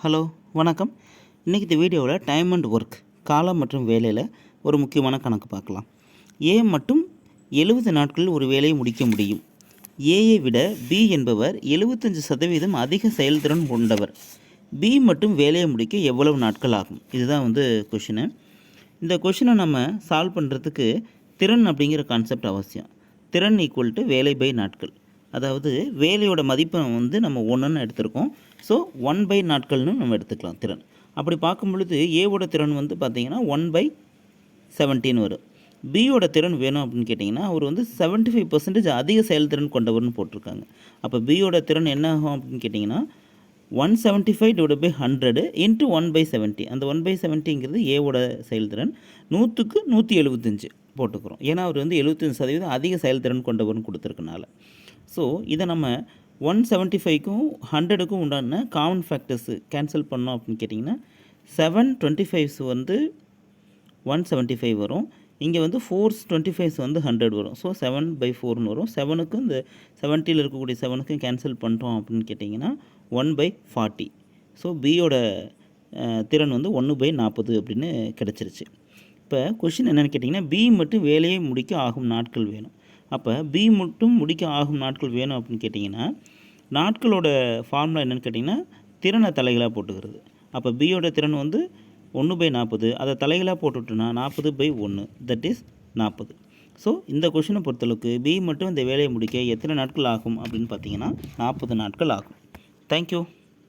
Hello வணக்கம். இன்றைக்கி இந்த வீடியோவில் டைம் அண்ட் ஒர்க் காலம் மற்றும் வேலையில் ஒரு முக்கியமான கணக்கு பார்க்கலாம். ஏ மட்டும் எழுபது நாட்களில் ஒரு வேலையை முடிக்க முடியும். ஏயை விட பி என்பவர் எழுபத்தஞ்சு சதவீதம் அதிக செயல்திறன் கொண்டவர். பி மட்டும் வேலையை முடிக்க எவ்வளவு நாட்கள் ஆகும்? இதுதான் வந்து கொஷினு இந்த கொஷினை நம்ம சால்வ் பண்ணுறதுக்கு திறன் அப்படிங்கிற கான்செப்ட் அவசியம். திறன் ஈக்குவல் டு வேலை பை நாட்கள். அதாவது வேலையோட மதிப்பை வந்து நம்ம ஒன்றுன்னு எடுத்திருக்கோம். ஸோ ஒன் பை நாட்கள்னு நம்ம எடுத்துக்கலாம் திறன். அப்படி பார்க்கும் பொழுது ஏவோட திறன் வந்து பார்த்திங்கன்னா ஒன் பை செவன்டீன் வரும். பியோட திறன் வேணும் அப்படின்னு கேட்டிங்கன்னா அவர் வந்து 75% ஃபைவ் பர்சன்டேஜ் அதிக செயல்திறன் கொண்டவர்னு போட்டிருக்காங்க. அப்போ பியோட திறன் என்ன ஆகும் அப்படின்னு கேட்டிங்கன்னா one seventy five divide by hundred into one by seventy அந்த ஒன் பை செவன்ட்டிங்கிறது ஏவோட செயல்திறன். நூற்றுக்கு நூற்றி எழுபத்தஞ்சு போட்டுக்கிறோம். ஏன்னா அவர் வந்து எழுபத்தஞ்சு சதவீதம் அதிக செயல்திறன் கொண்டவர்னு கொடுத்துருக்கனால. ஸோ இதை நம்ம ஒன் செவன்ட்டி ஃபைவ்க்கும் ஹண்ட்ரடுக்கும் உண்டான காமன் ஃபேக்டர்ஸு கேன்சல் பண்ணோம் அப்படின்னு கேட்டிங்கன்னா செவன் டுவெண்ட்டி ஃபைவ்ஸ் வந்து ஒன் செவன்ட்டி ஃபைவ் வரும். இங்கே வந்து ஃபோர்ஸ் டுவெண்ட்டி ஃபைவ்ஸ் வந்து ஹண்ட்ரட் வரும். ஸோ செவன் பை ஃபோர்னு வரும். செவனுக்கும் இந்த செவன்ட்டியில் இருக்கக்கூடிய செவனுக்கும் கேன்சல் பண்ணுறோம் அப்படின்னு கேட்டிங்கன்னா ஒன் பை ஃபார்ட்டி ஸோ பியோட திறன் வந்து ஒன்று பை நாற்பது அப்படின்னு கிடச்சிருச்சு. இப்போ கொஷின் என்னென்னு கேட்டிங்கன்னா பி மட்டும் வேலையை முடிக்க ஆகும் நாட்கள் வேணும். அப்போ பி மட்டும் முடிக்க ஆகும் நாட்கள் வேணும் அப்படின்னு கேட்டிங்கன்னா நாட்களோட ஃபார்முலா என்னென்னு கேட்டிங்கன்னா திறனை தலைகளாக போட்டுக்கிறது. அப்போ பியோட திறன் வந்து ஒன்று பை நாற்பது அதை தலைகளாக போட்டுவிட்டோன்னா நாற்பது பை ஒன்று தட் இஸ் நாற்பது ஸோ இந்த கொஷினை பொறுத்தளவுக்கு பி மட்டும் இந்த வேலையை முடிக்க எத்தனை நாட்கள் ஆகும் அப்படின்னு பார்த்தீங்கன்னா நாற்பது நாட்கள் ஆகும். தேங்க்யூ